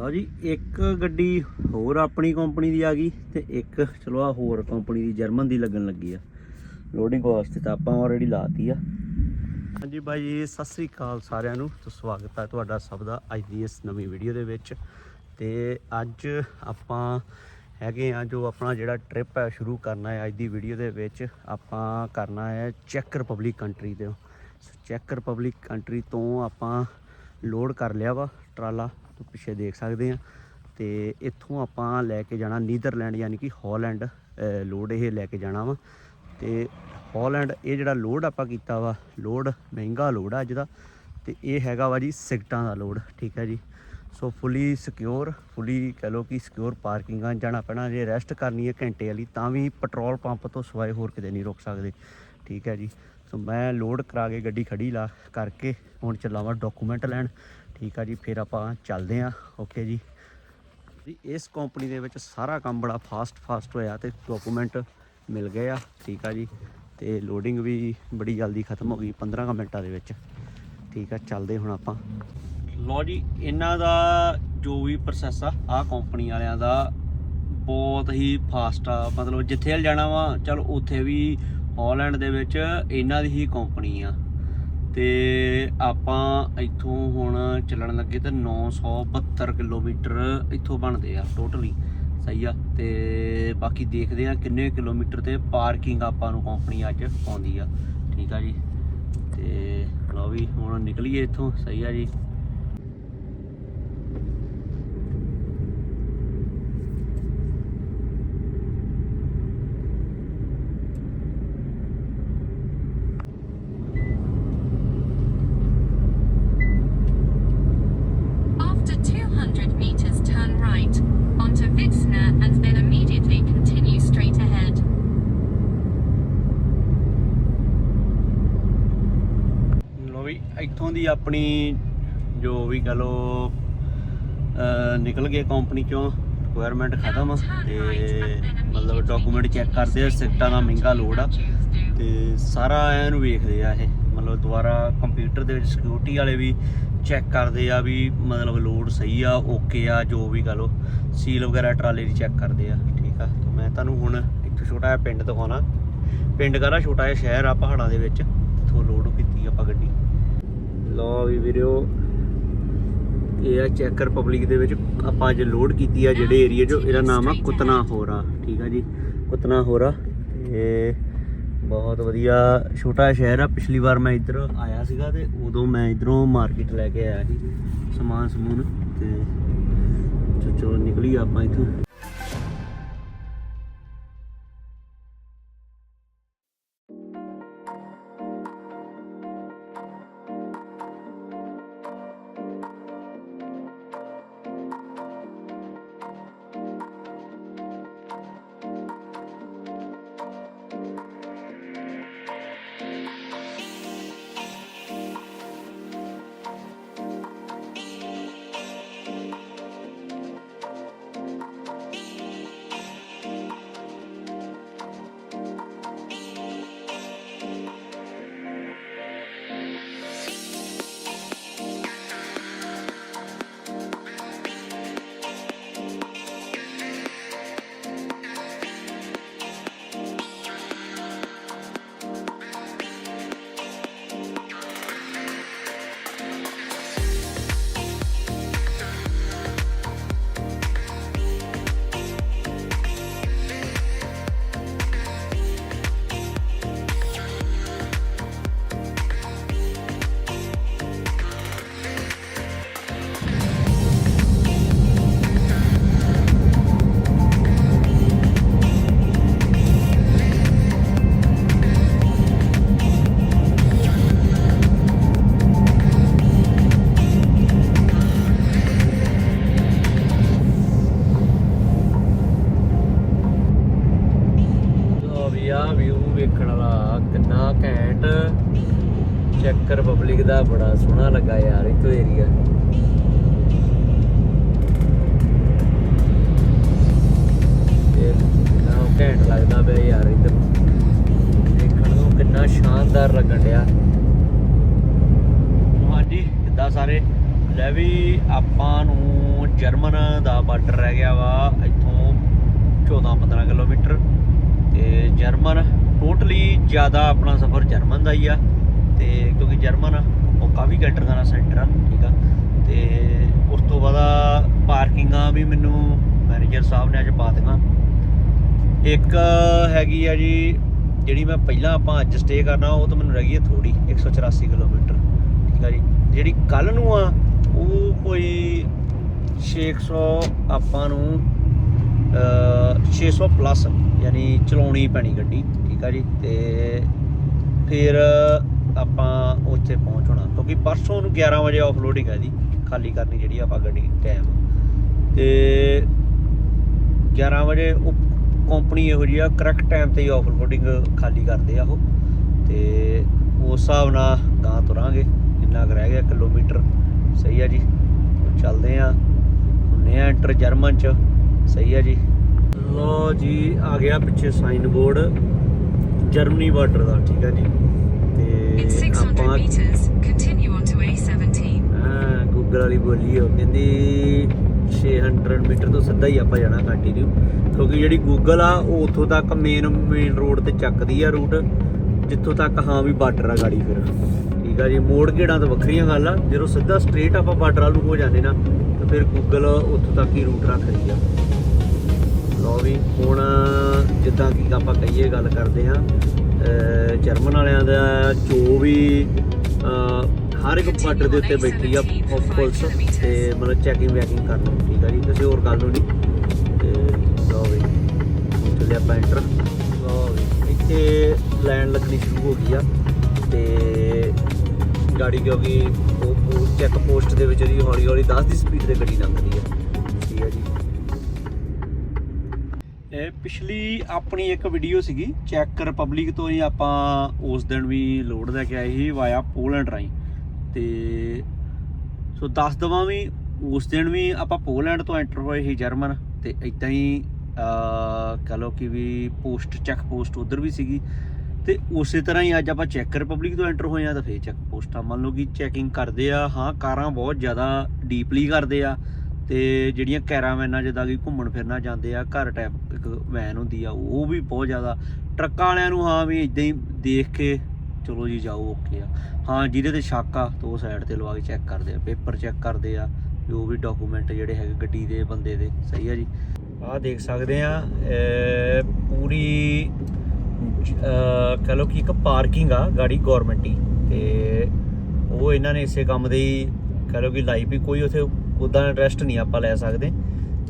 ਲਓ ਜੀ, ਇੱਕ ਗੱਡੀ ਹੋਰ ਆਪਣੀ ਕੰਪਨੀ ਦੀ ਆ ਗਈ ਤੇ ਇੱਕ, ਚਲੋ ਆ ਹੋਰ ਕੰਪਨੀ ਦੀ ਜਰਮਨ ਦੀ ਲੱਗਣ ਲੱਗੀ ਆ। ਲੋਡਿੰਗ ਵਾਸਤੇ ਤਾਂ ਆਪਾਂ ਆਲਰੇਡੀ ਲਾਤੀ ਆ। ਹਾਂਜੀ ਬਾਈ ਜੀ, ਸਤਿ ਸ੍ਰੀ ਅਕਾਲ ਸਾਰਿਆਂ ਨੂੰ, ਤੇ ਸਵਾਗਤ ਹੈ ਤੁਹਾਡਾ ਸਭ ਦਾ ਅੱਜ ਦੀ ਇਸ ਨਵੀਂ ਵੀਡੀਓ ਦੇ ਵਿੱਚ। ਤੇ ਅੱਜ ਆਪਾਂ ਹੈਗੇ ਆ ਜੋ ਆਪਣਾ ਜਿਹੜਾ ਟ੍ਰਿਪ ਹੈ ਸ਼ੁਰੂ ਕਰਨਾ ਹੈ ਅੱਜ ਦੀ ਵੀਡੀਓ ਦੇ ਵਿੱਚ, ਆਪਾਂ ਕਰਨਾ ਹੈ ਚੈੱਕ ਰਿਪਬਲਿਕ ਕੰਟਰੀ ਤੋਂ। ਚੈੱਕ ਰਿਪਬਲਿਕ ਕੰਟਰੀ ਤੋਂ ਆਪਾਂ ਲੋਡ ਕਰ ਲਿਆ ਵਾ, ਟਰਾਲਾ। ਤੋਂ ਪਿੱਛੇ ਦੇਖ ਸਕਦੇ ਆ ਤੇ ਇੱਥੋਂ ਆਪਾਂ ਲੈ ਕੇ ਜਾਣਾ ਨੀਦਰਲੈਂਡ, ਯਾਨੀ ਕਿ ਹਾਲੈਂਡ ਲੋਡ ਇਹ ਲੈ ਕੇ ਜਾਣਾ ਵਾ। ਤੇ ਹਾਲੈਂਡ, ਇਹ ਜਿਹੜਾ ਲੋਡ ਆਪਾਂ ਕੀਤਾ ਵਾ ਲੋਡ ਮਹਿੰਗਾ ਲੋਡ ਆ ਅੱਜ ਦਾ। ਤੇ ਇਹ ਹੈਗਾ ਵਾ ਜੀ ਸਿਗਟਾਂ ਦਾ ਲੋਡ ਠੀਕ ਹੈ ਜੀ। ਸੋ ਫੁੱਲੀ ਸਿਕਿਉਰ ਫੁੱਲੀ ਕਹ ਲਓ ਕਿ ਸਿਕਿਉਰ ਪਾਰਕਿੰਗਾਂ ਜਾਣਾ ਪੈਣਾ, ਜੇ ਰੈਸਟ ਕਰਨੀ ਹੈ ਘੰਟੇ ਵਾਲੀ, ਤਾਂ ਵੀ ਪੈਟਰੋਲ ਪੰਪ ਤੋਂ ਸਵਾਏ ਹੋਰ ਕਿਤੇ ਨਹੀਂ ਰੁਕ ਸਕਦੇ, ਠੀਕ ਹੈ ਜੀ। ਸੋ ਮੈਂ ਲੋਡ ਕਰਾ ਕੇ ਗੱਡੀ ਖੜੀ ਲਾ ਕਰਕੇ ਹੁਣ ਚੱਲਾਂਗਾ ਡਾਕੂਮੈਂਟ ਲੈਣ। ਠੀਕ ਆ ਜੀ, ਫਿਰ ਆਪਾਂ ਚੱਲਦੇ ਆਂ। ਓਕੇ ਜੀ। ਜੀ, ਇਸ ਕੰਪਨੀ ਦੇ ਵਿੱਚ ਸਾਰਾ ਕੰਮ ਬੜਾ ਫਾਸਟ ਫਾਸਟ ਹੋਇਆ ਤੇ ਡਾਕੂਮੈਂਟ ਮਿਲ ਗਏ ਆ, ਠੀਕ ਆ ਜੀ। ਤੇ ਲੋਡਿੰਗ ਵੀ ਬੜੀ ਜਲਦੀ ਖਤਮ ਹੋ ਗਈ 15 ਕੁ ਮਿੰਟਾਂ ਦੇ ਵਿੱਚ। ਠੀਕ ਆ, ਚੱਲਦੇ ਹੁਣ ਆਪਾਂ। ਲੋ ਜੀ, ਇਹਨਾਂ ਦਾ ਜੋ ਵੀ ਪ੍ਰੋਸੈਸ ਆ ਆ ਕੰਪਨੀ ਵਾਲਿਆਂ ਦਾ ਬਹੁਤ ਹੀ ਫਾਸਟ ਆ। ਮਤਲਬ ਜਿੱਥੇ ਜਾਣਾ ਵਾ, ਚਲ ਉੱਥੇ ਵੀ ਹਾਲੈਂਡ ਦੇ ਵਿੱਚ ਇਹਨਾਂ ਦੀ ਹੀ ਕੰਪਨੀ ਆ। ਤੇ ਆਪਾਂ ਇੱਥੋਂ ਹੁਣ ਚੱਲਣ ਲੱਗੇ ਤੇ 972 ਕਿਲੋਮੀਟਰ ਇੱਥੋਂ ਬਣਦੇ ਆ ਟੋਟਲੀ। ਸਹੀ ਆ, ਤੇ ਬਾਕੀ ਦੇਖਦੇ ਆ ਕਿੰਨੇ ਕਿਲੋਮੀਟਰ ਤੇ ਪਾਰਕਿੰਗ ਆਪਾਂ ਨੂੰ ਕੰਪਨੀ ਅੱਜ ਪਾਉਂਦੀ ਆ। ਠੀਕ ਆ ਜੀ, ਤੇ ਲਓ ਵੀ ਹੁਣ ਨਿਕਲੀਏ ਇੱਥੋਂ। ਸਹੀ ਆ ਜੀ। ਦੀ ਆਪਣੀ ਜੋ ਵੀ ਕਹ ਲੋ ਨਿਕਲ ਗਏ ਕੰਪਨੀ ਚੋਂ ਰਿਕੁਆਇਰਮੈਂਟ ਖਤਮ ਆ ਤੇ ਮਤਲਬ ਡਾਕੂਮੈਂਟ ਚੈੱਕ ਕਰਦੇ ਆ ਸਿਕਟਾਂ ਦਾ ਮਹਿੰਗਾ ਲੋਡ ਆ ਤੇ ਸਾਰਾ ਐਨ ਵੇਖਦੇ ਆ ਇਹ। ਮਤਲਬ ਦੁਬਾਰਾ ਕੰਪਿਊਟਰ ਦੇ ਵਿੱਚ ਸਿਕਿਉਰਿਟੀ ਵਾਲੇ ਵੀ ਚੈੱਕ ਕਰਦੇ ਆ ਵੀ ਮਤਲਬ ਲੋਡ ਸਹੀ ਆ ਓਕੇ ਆ, ਜੋ ਵੀ ਕਹ ਲੋ ਸੀਲ ਵਗੈਰਾ ਟਰਾਲੇ ਦੀ ਚੈੱਕ ਕਰਦੇ ਆ, ਠੀਕ ਆ। ਤੇ ਮੈਂ ਤੁਹਾਨੂੰ ਹੁਣ ਇੱਕ ਛੋਟਾ ਜਿਹਾ ਪਿੰਡ ਦਿਖਾਉਣਾ। ਪਿੰਡ ਕਰਾ ਛੋਟਾ ਜਿਹਾ ਸ਼ਹਿਰ ਆ ਪਹਾੜਾਂ ਦੇ ਵਿੱਚ ਇੱਥੋਂ ਲੋਡ ਕੀਤੀ ਆਪਾਂ ਗੱਡੀ। ਲਓ ਵੀ ਵੀਰਿਓ ਇਹ ਆ ਚੈੱਕ ਪਬਲਿਕ ਦੇ ਵਿੱਚ ਆਪਾਂ ਅੱਜ ਲੋਡ ਕੀਤੀ ਆ ਜਿਹੜੇ ਏਰੀਆ 'ਚ ਇਹਦਾ ਨਾਮ ਆ ਕੁਤਨਾ ਹੋਰਾ, ਠੀਕ ਆ ਜੀ? ਕੁਤਨਾ ਹੋਰਾ, ਤੇ ਬਹੁਤ ਵਧੀਆ ਛੋਟਾ ਸ਼ਹਿਰ ਆ। ਪਿਛਲੀ ਵਾਰ ਮੈਂ ਇੱਧਰ ਆਇਆ ਸੀਗਾ ਤੇ ਉਦੋਂ ਮੈਂ ਇਧਰੋਂ ਮਾਰਕੀਟ ਲੈ ਕੇ ਆਇਆ ਸੀ ਸਮਾਨ ਸਮੂਨ, ਤੇ ਚਲੋ ਚਲੋ ਨਿਕਲੀ ਆਪਾਂ ਇੱਥੋਂ। ਜਰਮਨ ਆ, ਉਹ ਕਾਫੀ ਗੈਟਰਗਾਨਾ ਸੈਂਟਰ ਆ, ਠੀਕ ਆ। ਤੇ ਉਸ ਤੋਂ ਬਾਅਦ ਪਾਰਕਿੰਗਾਂ ਵੀ ਮੈਨੂੰ ਮੈਨੇਜਰ ਸਾਹਿਬ ਨੇ ਅੱਜ ਪਾ ਦਿੱਤੀਆਂ। ਇੱਕ ਹੈਗੀ ਆ ਜੀ, ਜਿਹੜੀ ਮੈਂ ਪਹਿਲਾਂ ਆਪਾਂ ਅੱਜ ਸਟੇ ਕਰਨਾ, ਉਹ ਤਾਂ ਮੈਨੂੰ ਰਹਿ ਗਈ ਹੈ ਥੋੜੀ 184 ਕਿਲੋਮੀਟਰ, ਠੀਕ ਆ ਜੀ। ਜਿਹੜੀ ਕੱਲ ਨੂੰ ਆ, ਉਹ ਕੋਈ 600 ਆਪਾਂ ਨੂੰ ਅ 600 ਪਲੱਸ, ਯਾਨੀ ਚਲਾਉਣੀ ਪੈਣੀ ਗੱਡੀ, ਠੀਕ ਆ ਜੀ। ਤੇ ਫਿਰ ਆਪਾਂ ਉੱਥੇ ਪਹੁੰਚਣਾ, ਕਿਉਂਕਿ ਪਰਸੋਂ ਨੂੰ 11 ਵਜੇ ਆਫਲੋਡਿੰਗ ਹੈ ਜੀ, ਖਾਲੀ ਕਰਨੀ ਜਿਹੜੀ ਆਪਾਂ ਗੱਡੀ ਟਾਈਮ ਤੇ 11 ਵਜੇ ਉਹ ਕੰਪਨੀ ਇਹੋ ਜਿਹੀ ਆ ਕਰੈਕਟ ਟਾਈਮ ਤੇ ਹੀ ਆਫਲੋਡਿੰਗ ਖਾਲੀ ਕਰਦੇ ਆ ਉਹ। ਤੇ ਉਸ ਹਿਸਾਬ ਨਾਲ ਗਾਂ ਤੁਰਾਂਗੇ, ਇੰਨਾ ਕੁ ਰਹਿ ਗਿਆ ਕਿਲੋਮੀਟਰ। ਸਹੀ ਆ ਜੀ ਚੱਲਦੇ ਆ। ਹੁੰਨੇ ਆ ਐਂਟਰ ਜਰਮਨ ਚ, ਸਹੀ ਆ ਜੀ। ਲੋ ਜੀ, ਆ ਗਿਆ ਪਿੱਛੇ ਸਾਈਨ ਬੋਰਡ ਜਰਮਨੀ ਬਾਰਡਰ ਦਾ, ਠੀਕ ਆ ਜੀ। ਆਪਾਂ meters, continue onto A17. ਹਾਂ ਗੂਗਲ ਵਾਲੀ ਬੋਲੀ ਉਹ ਕਹਿੰਦੀ 600 ਮੀਟਰ ਤੋਂ ਸਿੱਧਾ ਹੀ ਆਪਾਂ ਜਾਣਾ ਕੰਟੀਨਿਊ ਕਿਉਂਕਿ ਜਿਹੜੀ ਗੂਗਲ ਆ ਉਹ ਉੱਥੋਂ ਤੱਕ ਮੇਨ ਮੇਨ ਰੋਡ ਤੇ ਚੱਕਦੀ ਆ ਰੂਟ ਜਿੱਥੋਂ ਤੱਕ ਹਾਂ ਵੀ ਬਾਰਡਰ ਆ ਗਾੜੀ ਫਿਰ। ਠੀਕ ਆ ਜੀ ਮੋੜ ਘੇੜਾਂ ਤੋਂ ਵੱਖਰੀਆਂ ਗੱਲ ਆ। ਜਦੋਂ ਸਿੱਧਾ ਸਟ੍ਰੇਟ ਆਪਾਂ ਬਾਰਡਰ ਵੱਲ ਹੋ ਜਾਂਦੇ ਨਾ ਤਾਂ ਫਿਰ ਗੂਗਲ ਉੱਥੋਂ ਤੱਕ ਹੀ ਰੂਟ ਰੱਖਦੀ ਆ। ਲਓ ਵੀ ਹੁਣ ਜਿੱਦਾਂ ਕਿ ਆਪਾਂ ਕਹੀਏ ਗੱਲ ਕਰਦੇ ਆ ਜਰਮਨ ਵਾਲਿਆਂ ਦਾ ਜੋ ਵੀ ਹਰ ਇੱਕ ਬਾਰਡਰ ਦੇ ਉੱਤੇ ਬੈਠੀ ਆ ਪੁਲਿਸ ਤੇ ਮਤਲਬ ਚੈਕਿੰਗ ਵੈਕਿੰਗ ਕਰਨ ਨੂੰ ਠੀਕ ਆ ਜੀ ਕਿਸੇ ਹੋਰ ਗੱਲ ਨੂੰ ਨਹੀਂ। ਤੇ ਲਓ ਵੀ ਹੁਣ ਚੱਲੇ ਆਪਾਂ ਐਂਟਰ ਲਓ ਵੀ ਇੱਥੇ ਲਾਈਨ ਲੱਗਣੀ ਸ਼ੁਰੂ ਹੋ ਗਈ ਆ ਤੇ ਗਾੜੀ ਕਿਉਂਕਿ ਉਹ ਚੈੱਕ ਪੋਸਟ ਦੇ ਵਿੱਚ ਜੀ ਹੌਲੀ ਹੌਲੀ 10 ਦੀ ਸਪੀਡ ਤੇ ਗੱਡੀ ਲੰਘਦੀ ਆ। ਪਿਛਲੀ ਆਪਣੀ ਇੱਕ ਵੀਡੀਓ ਸੀਗੀ, ਚੈੱਕ ਰਿਪਬਲਿਕ ਤੋਂ ਹੀ ਆਪਾਂ ਉਸ ਦਿਨ ਵੀ ਲੋਡ ਲੈ ਕੇ ਆਏ ਸੀ, ਵਾਇਆ ਪੋਲੈਂਡ ਰਾਈ ਤੇ ਸੋ ਦੱਸ ਦਵਾਂ ਵੀ, ਉਸ ਦਿਨ ਵੀ ਆਪਾਂ ਪੋਲੈਂਡ ਤੋਂ ਐਂਟਰ ਹੋਏ ਸੀ ਜਰਮਨ, ਤੇ ਇਦਾਂ ਹੀ, ਅਹ ਕਹ ਲਓ ਕਿ ਵੀ ਪੋਸਟ ਚੈੱਕ ਪੋਸਟ ਉਧਰ ਵੀ ਸੀਗੀ। ਤੇ ਉਸੇ ਤਰ੍ਹਾਂ ਹੀ ਅੱਜ ਆਪਾਂ ਚੈੱਕ ਰਿਪਬਲਿਕ ਤੋਂ ਐਂਟਰ ਹੋਏ ਆ, ਤਾਂ ਫੇਰ ਚੈੱਕ ਪੋਸਟਾਂ ਮੰਨ ਲਓ ਕਿ ਚੈਕਿੰਗ ਕਰਦੇ ਆ, ਹਾਂ, ਕਾਰਾਂ ਬਹੁਤ ਜ਼ਿਆਦਾ ਡੀਪਲੀ ਕਰਦੇ ਆ ਤੇ ਜਿਹੜੀਆਂ ਕੈਰਾਵੈਨਾਂ ਜਿੱਦਾਂ ਕਿ ਘੁੰਮਣ ਫਿਰਨਾ ਜਾਂਦੇ ਆ, ਘਰ ਟਾਈਪ ਇੱਕ ਵੈਨ ਹੁੰਦੀ ਆ, ਉਹ ਵੀ ਬਹੁਤ ਜ਼ਿਆਦਾ ਟਰੱਕਾਂ ਵਾਲਿਆਂ ਨੂੰ ਹਾਂ ਵੀ ਇਦਾਂ ਹੀ ਦੇਖ ਕੇ ਚਲੋ ਜੀ ਜਾਓ ਓਕੇ ਆ। ਹਾਂ, ਜਿਹਦੇ ਤੇ ਸ਼ੱਕ ਆ, ਤਾਂ ਉਹ ਸਾਈਡ ਤੇ ਲਵਾ ਕੇ ਚੈੱਕ ਕਰਦੇ ਆ ਪੇਪਰ ਚੈੱਕ ਕਰਦੇ ਆ, ਜੋ ਵੀ ਡਾਕੂਮੈਂਟ ਜਿਹੜੇ ਹੈਗੇ ਗੱਡੀ ਦੇ ਬੰਦੇ ਦੇ, ਸਹੀ ਆ ਜੀ? ਆਹ ਦੇਖ ਸਕਦੇ ਆ ਪੂਰੀ, ਅਹ ਕਹ ਲਓ ਕਿ ਇੱਕ ਪਾਰਕਿੰਗ ਆ ਗਾੜੀ ਗਵਰਨਮੈਂਟ ਦੀ, ਤੇ ਉਹ ਇਹਨਾਂ ਨੇ ਇਸੇ ਕੰਮ ਦੇ ਹੀ ਕਹ ਲਓ ਕਿ ਲਾਈ ਵੀ ਕੋਈ ਉਥੇ ਉਦਾਂ ਇੰਟਰਸਟ ਨਹੀਂ ਆਪਾਂ ਲੈ ਸਕਦੇ।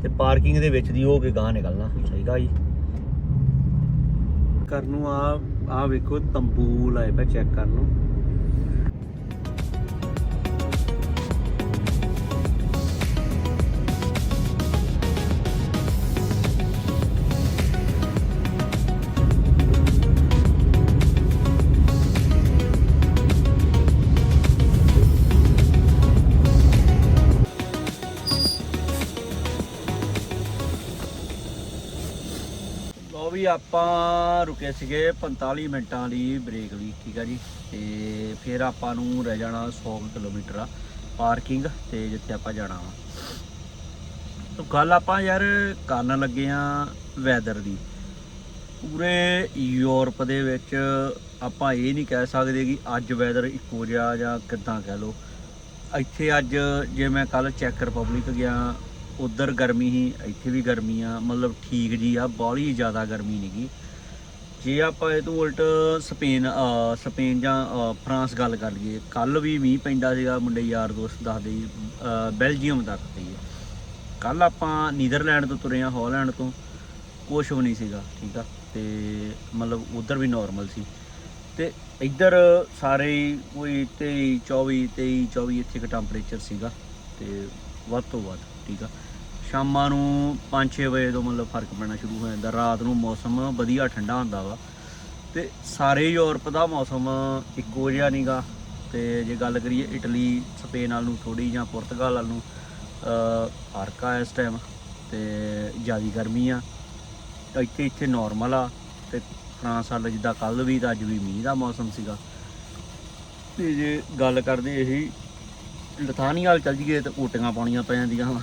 ਤੇ ਪਾਰਕਿੰਗ ਦੇ ਵਿੱਚ ਦੀ ਹੋ ਕੇ ਗਾਂ ਨਿਕਲਣਾ। ਸਹੀਗਾ ਜੀ। ਕਰਨ ਨੂੰ ਆ ਆ ਵੇਖੋ, ਤੰਬੂ ਲਾਏ ਪਏ ਚੈੱਕ ਕਰਨ ਨੂੰ। ਆਪਾਂ ਰੁਕੇ ਸੀਗੇ 45 ਮਿੰਟਾਂ ਲਈ ਬ੍ਰੇਕ ਲਈ, ਠੀਕ ਆ ਜੀ। ਤੇ ਫਿਰ ਆਪਾਂ ਨੂੰ ਰਹਿ ਜਾਣਾ 100 ਕਿਲੋਮੀਟਰ ਆ ਪਾਰਕਿੰਗ ਤੇ ਜਿੱਥੇ ਆਪਾਂ ਜਾਣਾ ਵਾ। ਤੋਂ ਗੱਲ ਆਪਾਂ ਯਾਰ ਕਰਨ ਲੱਗੇ ਆ ਵੈਦਰ ਦੀ। ਪੂਰੇ ਯੂਰਪ ਦੇ ਵਿੱਚ ਆਪਾਂ ਇਹ ਨਹੀਂ ਕਹਿ ਸਕਦੇ ਕਿ ਅੱਜ ਵੈਦਰ ਇੱਕੋ ਜਿਹਾ ਜਾਂ ਕਿੱਦਾਂ ਕਹਿ ਲਓ। ਇੱਥੇ ਅੱਜ ਜੇ ਮੈਂ ਕੱਲ ਚੈੱਕ ਰਿਪਬਲਿਕ ਗਿਆ ਉਧਰ ਗਰਮੀ ਸੀ ਇੱਥੇ ਵੀ ਗਰਮੀ ਆ ਮਤਲਬ ਠੀਕ ਜੀ ਆ ਬਾਹਲੀ ਜ਼ਿਆਦਾ ਗਰਮੀ ਨਹੀਂਗੀ ਜੇ ਆਪਾਂ ਇਹ ਤੋਂ ਉਲਟ ਸਪੇਨ ਸਪੇਨ ਜਾਂ ਫਰਾਂਸ ਗੱਲ ਕਰ ਲਈਏ ਕੱਲ ਵੀ ਮੀਂਹ ਪੈਂਦਾ ਸੀਗਾ ਮੁੰਡੇ ਯਾਰ ਦੋਸਤ ਦੱਸਦੇ ਸੀ, ਬੈਲਜੀਅਮ ਤੱਕ ਤੇ ਕੱਲ ਆਪਾਂ ਨੀਦਰਲੈਂਡ ਤੋਂ ਤੁਰੇ ਆ ਹਾਲੈਂਡ ਤੋਂ ਕੁਛ ਵੀ ਨਹੀਂ ਸੀਗਾ ਠੀਕ ਆ? ਤੇ ਮਤਲਬ ਉਧਰ ਵੀ ਨਾਰਮਲ ਸੀ। ਤੇ ਇੱਧਰ ਸਾਰੇ ਕੋਈ 23 24 23 24 ਇੱਥੇ ਦਾ ਟੈਂਪਰੇਚਰ ਸੀਗਾ ਤੇ ਵੱਧ ਤੋਂ ਵੱਧ ਠੀਕ ਆ? ਸ਼ਾਮਾਂ ਨੂੰ 5-6 ਵਜੇ ਤੋਂ ਮਤਲਬ ਫ਼ਰਕ ਪੈਣਾ ਸ਼ੁਰੂ ਹੋ ਜਾਂਦਾ। ਰਾਤ ਨੂੰ ਮੌਸਮ ਵਧੀਆ ਠੰਡਾ ਹੁੰਦਾ ਵਾ। ਤੇ ਸਾਰੇ ਯੂਰਪ ਦਾ ਮੌਸਮ ਇੱਕੋ ਜਿਹਾ ਨਹੀਂਗਾ ਤੇ ਜੇ ਗੱਲ ਕਰੀਏ ਇਟਲੀ, ਸਪੇਨ ਵੱਲ ਨੂੰ ਥੋੜੀ ਜਾਂ ਪੁਰਤਗਾਲ ਵੱਲ ਨੂੰ ਫ਼ਰਕ ਆ ਇਸ ਟਾਈਮ ਤੇ ਜ਼ਿਆਦੀ ਗਰਮੀ ਆ। ਇੱਥੇ ਇੱਥੇ ਨਾਰਮਲ ਆ। ਤੇ ਫਰਾਂਸ ਵੱਲ ਜਿੱਦਾਂ ਕੱਲ ਵੀ ਤਾਂ ਅੱਜ ਵੀ ਮੀਂਹ ਦਾ ਮੌਸਮ ਸੀਗਾ। ਤੇ ਜੇ ਗੱਲ ਕਰਦੇ ਇਹੀ ਲਥਾਨੀ ਵਾਲ ਚੱਲ ਜੀਏ ਤੇ ਓਟੀਆਂ ਪਾਉਣੀਆਂ ਪੈ ਜਾਂਦੀਆਂ ਵਾਂ।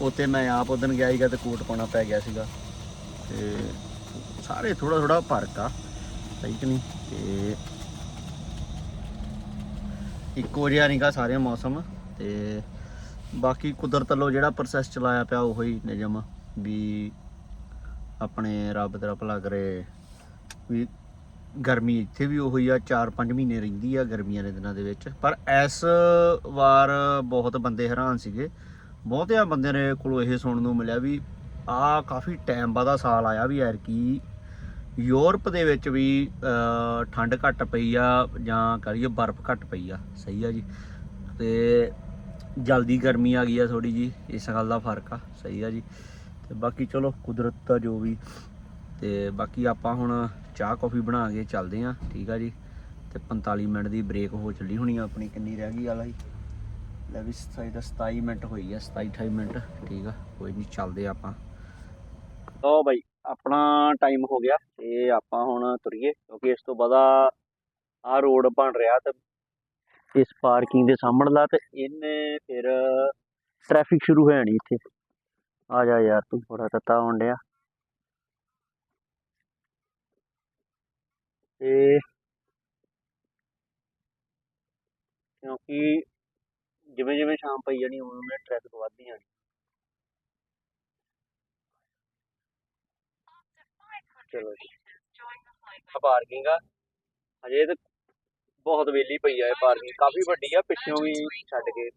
ਉੱਥੇ ਮੈਂ ਆਪ ਉਦਣ ਗਿਆ ਸੀਗਾ ਤੇ ਕੋਟ ਪਾਉਣਾ ਪੈ ਗਿਆ ਸੀਗਾ। ਤੇ ਸਾਰੇ ਥੋੜਾ ਥੋੜਾ ਫ਼ਰਕ ਆ, ਸਹੀ ਕਿ ਨਹੀਂ? ਤੇ ਇੱਕੋ ਜਿਹਾ ਨਹੀਂਗਾ ਸਾਰੇ ਮੌਸਮ ਤੇ ਬਾਕੀ ਕੁਦਰਤ ਵੱਲੋਂ ਜਿਹੜਾ ਪ੍ਰੋਸੈਸ ਚਲਾਇਆ ਪਿਆ ਉਹੋ ਹੀ ਨਿਯਮ ਵੀ ਆਪਣੇ ਰੱਬ ਤੇਰਾ ਭਲਾ ਕਰੇ। ਵੀ ਗਰਮੀ ਇੱਥੇ ਵੀ ਉਹੀ ਆ 4-5 ਮਹੀਨੇ ਰਹਿੰਦੀ ਆ ਗਰਮੀਆਂ ਦੇ ਦਿਨਾਂ ਦੇ ਵਿੱਚ। ਪਰ ਇਸ ਵਾਰ ਬਹੁਤ ਬੰਦੇ ਹੈਰਾਨ ਸੀਗੇ ਬਹੁਤਿਆਂ ਬੰਦਿਆਂ ਨੇ ਕੋਲੋਂ ਇਹ ਸੁਣਨ ਨੂੰ ਮਿਲਿਆ ਵੀ ਆ ਕਾਫੀ ਟਾਈਮ ਬਾਅਦਾ ਸਾਲ ਆਇਆ ਵੀ ਯਾਰ ਕੀ ਯੂਰਪ ਦੇ ਵਿੱਚ ਵੀ ਠੰਡ ਘੱਟ ਪਈ ਆ ਜਾਂ ਕਰੀਏ ਬਰਫ਼ ਘੱਟ ਪਈ ਆ। ਸਹੀ ਆ ਜੀ। ਤੇ ਜਲਦੀ ਗਰਮੀ ਆ ਗਈ ਆ ਥੋੜੀ ਜੀ। ਇਸ ਗੱਲ ਦਾ ਫ਼ਰਕ ਆ। ਸਹੀ ਆ ਜੀ। ਤੇ ਬਾਕੀ ਚਲੋ, ਕੁਦਰਤ ਦਾ ਜੋ ਵੀ। ਤੇ ਬਾਕੀ ਆਪਾਂ ਹੁਣ ਚਾਹ ਕੌਫੀ ਬਣਾ ਕੇ ਚੱਲਦੇ ਆਂ। ਠੀਕ ਆ ਜੀ। ਤੇ 45 ਮਿੰਟ ਦੀ ਬ੍ਰੇਕ ਹੋ ਚੱਲੀ ਹੋਣੀ ਆ ਆਪਣੀ। ਕਿੰਨੀ ਰਹਿ ਗਈ ਆਲਾ ਜੀ। ਲੈ ਵੀ 27 ਦਾ 27 ਮਿੰਟ ਹੋਈ ਆ 27 28 ਮਿੰਟ, ਠੀਕ ਆ, ਕੋਈ ਨਹੀਂ ਚੱਲਦੇ ਆਪਾਂ। ਲਓ ਬਾਈ, ਆਪਣਾ ਟਾਈਮ ਹੋ ਗਿਆ ਤੇ ਆਪਾਂ ਹੁਣ ਤੁਰੀਏ, ਕਿਉਂਕਿ ਇਸ ਤੋਂ ਬਾਅਦ ਆ ਰੋਡ ਬਣ ਰਿਹਾ ਤੇ ਇਸ ਪਾਰਕਿੰਗ ਦੇ ਸਾਹਮਣੇ ਤੇ ਇਹਨੇ ਫਿਰ ਟ੍ਰੈਫਿਕ ਸ਼ੁਰੂ ਹੋਇਆ ਜਾਣੀ ਇੱਥੇ। ਆ ਜਾ ਯਾਰ ਤੂੰ ਥੋੜਾ ਤੱਤਾ ਹੋਣ ਡਿਆ। ਤੇ ਕਿਉਂਕਿ ਜਿਵੇਂ ਜਿਵੇਂ ਸ਼ਾਮ ਪਈ ਜਾਣੀ ਉਵੇਂ ਉਵੇਂ ਟ੍ਰੈਫਿਕ ਵੱਧਦੀ ਜਾਣੀ। ਚਲੋ ਜੀ। ਆ ਪਾਰਕਿੰਗ ਆ। ਹਜੇ ਤੇ ਬਹੁਤ ਵੇਲੀ ਪਈ ਆ ਇਹ ਪਾਰਕਿੰਗ ਕਾਫੀ ਵੱਡੀ ਆ ਪਿੱਛੋਂ ਵੀ ਛੱਡ ਕੇ।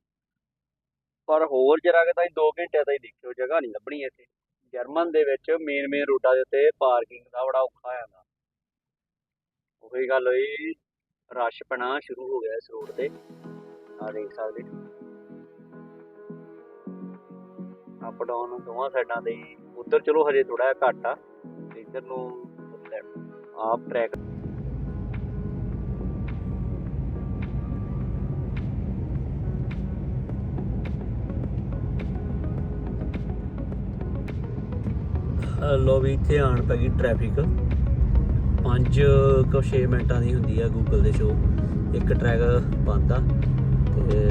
ਪਰ ਹੋਰ ਜਰਾ ਕਿ ਤਾਈ 2 ਘੰਟੇ ਤਾਈ ਦੇਖਿਓ ਜਗ੍ਹਾ ਨਹੀਂ ਲੱਭਣੀ ਇੱਥੇ। ਜਰਮਨ ਦੇ ਵਿੱਚ ਮੇਨ ਮੇਨ ਰੋਡਾਂ ਦੇ ਉੱਤੇ ਪਾਰਕਿੰਗ ਦਾ ਬੜਾ ਔਖਾ ਆ ਜਾਂਦਾ। ਉਹੀ ਗੱਲ ਹੋਈ ਰਸ਼ ਪੈਣਾ ਸ਼ੁਰੂ ਹੋ ਗਿਆ ਇਸ ਰੋਡ ਤੇ। ਆ ਦੇਖ ਸਕਦੇ ਅਪ ਡਾਊਨ ਦੋਵਾਂ ਸਾਈਡਾਂ ਦੇ ਉੱਧਰ ਚਲੋ ਹਜੇ ਥੋੜਾ ਜਿਹਾ ਘੱਟ ਆ। ਤੇ ਇੱਧਰ ਨੂੰ ਆਪ ਟਰੈਕ ਲੋ ਵੀ ਇੱਥੇ ਆਣ ਪੈ ਗਈ ਟ੍ਰੈਫਿਕ 5 ਕੁ 6 ਮਿੰਟਾਂ ਦੀ ਹੁੰਦੀ ਆ ਗੂਗਲ ਦੇ ਸ਼ੋ ਇੱਕ ਟਰੈਕ ਬੰਦ ਆ। ਤੇ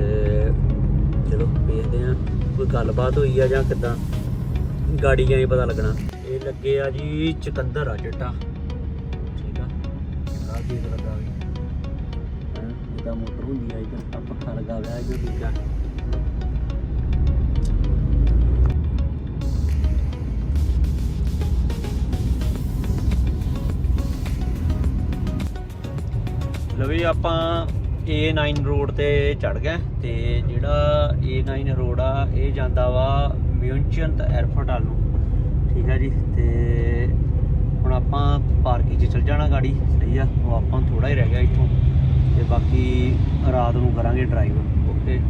ਚਲੋ ਵੇਖਦੇ ਆ। ਕੋਈ ਗੱਲਬਾਤ ਹੋਈ ਆ ਜਾਂ ਕਿਦਾਂ? ਗਾੜੀ ਗਏ ਪਤਾ ਲੱਗਣਾ। ਇਹ ਲੱਗੇ ਆ ਜੀ ਚਕੰਦਰ ਆ ਚਿੱਟਾ ਠੀਕ ਆ? ਆ ਕੀ ਲੱਗਾ ਵੀ। ਹਾਂ? ਇਹਦਾ ਮੋਟਰ ਹੁੰਦੀ ਆ, ਇੱਧਰ ਪੱਖਾ ਲੱਗਾ ਹੋਇਆ ਜੋ ਦੂਜਾ ਲਵੀ ਆਪਾਂ A9 ਰੋਡ ਤੇ ਚੜ ਗਏ ਤੇ ਜਿਹੜਾ A9 ਰੋਡ ਆ, ਇਹ ਜਾਂਦਾ ਵਾ ਮਿਊਨਚਨ ਤੇ 에어ਪੋਰਟ ਵੱਲ ਨੂੰ। ਠੀਕ ਹੈ ਜੀ, ਤੇ ਹੁਣ ਆਪਾਂ ਪਾਰਕਿੰਗ 'ਚ ਚੱਲ ਜਾਣਾ ਗਾੜੀ, ਸਹੀ ਆ? ਉਹ ਆਪਾਂ ਥੋੜਾ ਹੀ ਰਹਿ ਗਿਆ ਇੱਥੋਂ। ਤੇ ਬਾਕੀ ਰਾਤ ਨੂੰ ਕਰਾਂਗੇ ਡਰਾਈਵ ਓਕੇ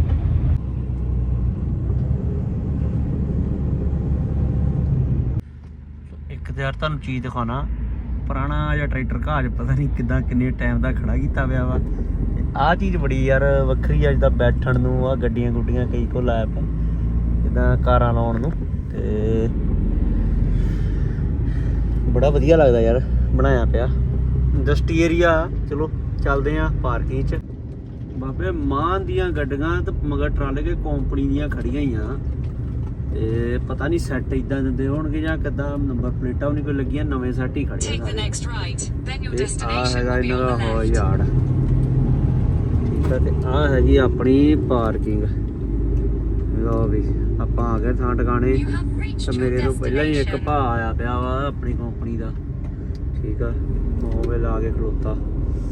ਇੱਕ ਤੇ ਯਾਰ ਤੁਹਾਨੂੰ ਚੀਜ਼ ਦਿਖਾਉਣਾ। ਪੁਰਾਣਾ ਜਿਹਾ ਟਰੈਕਟਰ ਘਾਜ, ਪਤਾ ਨਹੀਂ ਕਿਦਾਂ ਕਿੰਨੇ ਟਾਈਮ ਦਾ ਖੜਾ ਕੀਤਾ ਪਿਆ ਵਾ। ਆਹ ਚੀਜ਼ ਬੜੀ ਯਾਰ ਵੱਖਰੀ ਆ, ਜਿੱਦਾਂ ਬੈਠਣ ਨੂੰ ਆ ਗੱਡੀਆਂ ਗੁੱਡੀਆਂ ਕਈ ਕੋ ਲਾਇਆ ਪਿਆ, ਜਿੱਦਾਂ ਕਾਰਾਂ ਲਾਉਣ ਨੂੰ, ਤੇ ਬੜਾ ਵਧੀਆ ਲੱਗਦਾ ਯਾਰ, ਬਣਾਇਆ ਪਿਆ। ਇੰਡਸਟਰੀ ਏਰੀਆ ਚਲੋ ਚੱਲਦੇ ਆ ਪਾਰਕਿੰਗ 'ਚ। ਬਾਬੇ, ਮਾਂ ਦੀਆਂ ਗੱਡੀਆਂ ਤੇ ਮਗਰ ਟਰਾਲੇ ਕੇ ਕੰਪਨੀ ਦੀਆਂ ਖੜੀਆਂ ਹੀ ਆ। ਤੇ ਪਤਾ ਨਹੀਂ ਸੈੱਟ ਇਦਾਂ ਦਿੰਦੇ ਹੋਣਗੇ ਜਾਂ ਕਿੱਦਾਂ ਨੰਬਰ ਪਲੇਟਾਂ ਨਹੀਂ ਕੋਈ ਲੱਗੀਆਂ ਨਵੇਂ ਸੈੱਟ ਹੀ ਖੜੇ ਆ ਆ ਹੈਗਾ ਇਹਨਾਂ ਦਾ the ਹੋ left. ਯਾਰਡ ਤੇ ਆ ਹੈਗੀ ਆਪਣੀ ਪਾਰਕਿੰਗ ਲਓ ਵੀ ਆਪਾਂ ਆ ਗਏ ਥਾਂ ਟਿਕਾਣੇ। ਤੇ ਮੇਰੇ ਨੂੰ ਪਹਿਲਾਂ ਹੀ ਇੱਕ. ਭਾ ਆਇਆ ਪਿਆ ਵਾ ਆਪਣੀ ਕੰਪਨੀ ਦਾ। ਠੀਕ ਆ ਉਹ ਲਾ ਕੇ ਖਲੋਤਾ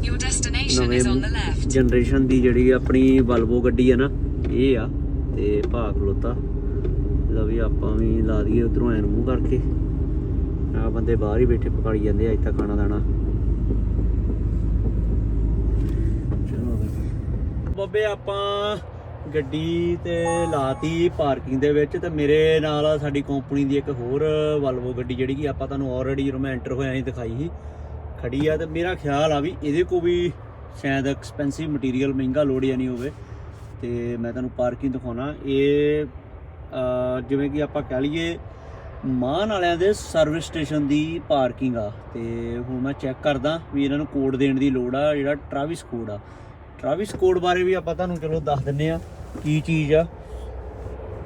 Your destination is on the left. Generation ਦੀ ਜਿਹੜੀ ਆਪਣੀ ਵਲਵੋ ਗੱਡੀ ਆ ਨਾ ਇਹ ਆ ਤੇ ਭਾ ਖਲੋਤਾ ਲਓ ਵੀ ਆਪਾਂ ਵੀ ਲਾ ਦਈਏ ਉਧਰੋਂ ਐਨ ਮੂੰਹ ਕਰਕੇ। ਆ ਬੰਦੇ ਬਾਹਰ ਹੀ ਬੈਠੇ ਪਕਾਈ ਜਾਂਦੇ ਆ, ਇੱਥੇ ਖਾਣਾ ਦਾਣਾ। ਬੱਬੇ, ਆਪਾਂ ਗੱਡੀ ਤੇ ਲਾਤੀ ਪਾਰਕਿੰਗ ਦੇ ਵਿੱਚ ਤੇ ਮੇਰੇ ਨਾਲ ਸਾਡੀ ਕੰਪਨੀ ਦੀ ਇੱਕ ਹੋਰ ਵਲਵੋ ਗੱਡੀ ਜਿਹੜੀ ਕਿ ਆਪਾਂ ਤੁਹਾਨੂੰ ਆਲਰੇਡੀ ਜਦੋਂ ਮੈਂ ਐਂਟਰ ਹੋਇਆ ਸੀ ਦਿਖਾਈ ਸੀ, ਖੜੀ ਆ ਤੇ ਮੇਰਾ ਖਿਆਲ ਆ ਵੀ ਇਹਦੇ ਕੋ ਵੀ ਸ਼ਾਇਦ ਐਕਸਪੈਂਸਿਵ ਮਟੀਰੀਅਲ ਮਹਿੰਗਾ ਲੋੜ ਜਾਂ ਨਹੀਂ ਹੋਵੇ। ਤੇ ਮੈਂ ਤੁਹਾਨੂੰ ਪਾਰਕਿੰਗ ਦਿਖਾਉਣਾ। ਇਹ ਜਿਵੇਂ ਕਿ ਆਪਾਂ ਕਹਿ ਲਈਏ ਮਾਨ ਵਾਲਿਆਂ ਦੇ ਸਰਵਿਸ ਸਟੇਸ਼ਨ ਦੀ ਪਾਰਕਿੰਗ ਆ। ਤੇ ਹੁਣ ਮੈਂ ਚੈੱਕ ਕਰਦਾ ਵੀ ਇਹਨਾਂ ਨੂੰ ਕੋਡ ਦੇਣ ਦੀ ਲੋੜ ਆ, ਜਿਹੜਾ ਟਰਾਵਿਸ ਕੋਡ ਆ। ਟਰਾਵਿਸ ਕੋਡ ਬਾਰੇ ਵੀ ਆਪਾਂ ਤੁਹਾਨੂੰ ਚਲੋ ਦੱਸ ਦਿੰਨੇ ਆ ਕੀ ਚੀਜ਼ ਆ।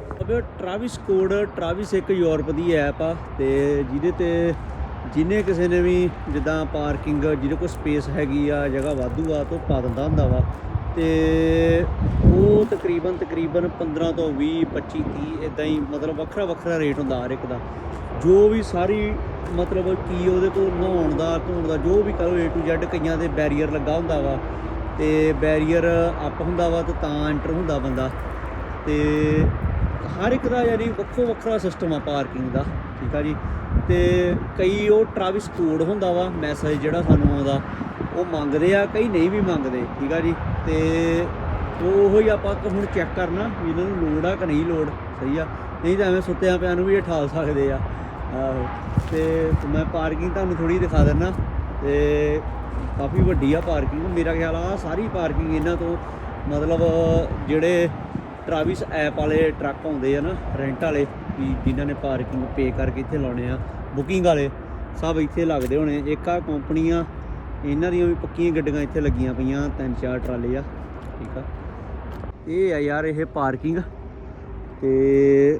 ਬਾਬੇ ਟਰਾਵਿਸ ਕੋਡ ਟਰਾਵਿਸ ਇੱਕ ਯੂਰਪ ਦੀ ਐਪ ਆ ਤੇ ਜਿਹਦੇ ਤੇ ਜਿਹਨੇ ਕਿਸੇ ਨੇ ਵੀ ਜਿੱਦਾਂ ਪਾਰਕਿੰਗ ਜਿਹਦੇ ਕੋਲ ਸਪੇਸ ਹੈਗੀ ਆ, ਜਗ੍ਹਾ ਵਾਧੂ ਆ ਤੋਂ ਪਾ ਦਿੰਦਾ ਹੁੰਦਾ ਵਾ। ਤੇ ਉਹ ਤਕਰੀਬਨ ਤਕਰੀਬਨ 15 ਤੋਂ 20 25 30 ਇਦਾਂ ਹੀ ਮਤਲਬ ਵੱਖਰਾ ਵੱਖਰਾ ਰੇਟ ਹੁੰਦਾ ਹਰ ਇੱਕ ਦਾ। ਜੋ ਵੀ ਸਾਰੀ ਮਤਲਬ ਕੀ ਉਹਦੇ ਕੋਲ ਨਹਾਉਣ ਦਾ, ਧੋਣ ਦਾ, ਜੋ ਵੀ ਕਰੋ A to Z ਕਈਆਂ ਦੇ ਬੈਰੀਅਰ ਲੱਗਾ ਹੁੰਦਾ ਵਾ ਤੇ ਬੈਰੀਅਰ ਅਪ ਹੁੰਦਾ ਵਾ ਤੇ ਤਾਂ ਐਂਟਰ ਹੁੰਦਾ ਬੰਦਾ। ਤੇ ਹਰ ਇੱਕ ਦਾ ਯਾਨੀ ਵੱਖੋ ਵੱਖਰਾ ਸਿਸਟਮ ਆ ਪਾਰਕਿੰਗ ਦਾ, ਠੀਕ ਆ ਜੀ। ਤੇ ਕਈ ਉਹ ਟਰਾਵਿਸ ਕੋਡ ਹੁੰਦਾ ਵਾ ਮੈਸੇਜ ਜਿਹੜਾ ਸਾਨੂੰ ਆਉਂਦਾ, ਉਹ ਮੰਗਦੇ ਆ, ਕਈ ਨਹੀਂ ਵੀ ਮੰਗਦੇ, ਠੀਕ ਆ ਜੀ। ਤੇ ਉਹ ਹੀ ਆਪਾਂ ਹੁਣ ਚੈੱਕ ਕਰਨਾ ਵੀ ਇਹਨਾਂ ਨੂੰ ਲੋੜ ਆ ਕਿ ਨਹੀਂ ਲੋੜ, ਸਹੀ ਆ। ਨਹੀਂ ਤਾਂ ਐਵੇਂ ਸੁੱਤਿਆਂ ਪਿਆਂ ਨੂੰ ਵੀ ਇਹ ਠਾਲ ਸਕਦੇ ਆ। ਆਹੋ, ਤੇ ਮੈਂ ਪਾਰਕਿੰਗ ਤੁਹਾਨੂੰ ਥੋੜੀ ਦਿਖਾ ਦਿੰਦਾ ਤੇ ਕਾਫੀ ਵੱਡੀ ਆ ਪਾਰਕਿੰਗ ਮੇਰਾ ਖਿਆਲ ਆ ਸਾਰੀ ਪਾਰਕਿੰਗ ਇਹਨਾਂ ਤੋਂ ਮਤਲਬ ਜਿਹੜੇ ਟਰਾਵਿਸ ਐਪ ਵਾਲੇ ਟਰੱਕ ਆਉਂਦੇ ਆ ਨਾ ਰੈਂਟ ਵਾਲੇ, ਵੀ ਜਿਨ੍ਹਾਂ ਨੇ ਪਾਰਕਿੰਗ ਪੇ ਕਰਕੇ ਇੱਥੇ ਲਾਉਣੇ ਆ ਬੁਕਿੰਗ ਵਾਲੇ, ਸਭ ਇੱਥੇ ਲੱਗਦੇ ਹੋਣੇ। ਇੱਕ ਆ ਕੰਪਨੀ ਆ ਇਹਨਾਂ ਦੀਆਂ ਵੀ ਪੱਕੀਆਂ ਗੱਡੀਆਂ ਇੱਥੇ ਲੱਗੀਆਂ ਪਈਆਂ, ਤਿੰਨ ਚਾਰ ਟਰਾਲੇ ਆ, ਠੀਕ ਆ। ਇਹ ਆ ਯਾਰ ਇਹ ਪਾਰਕਿੰਗ ਤੇ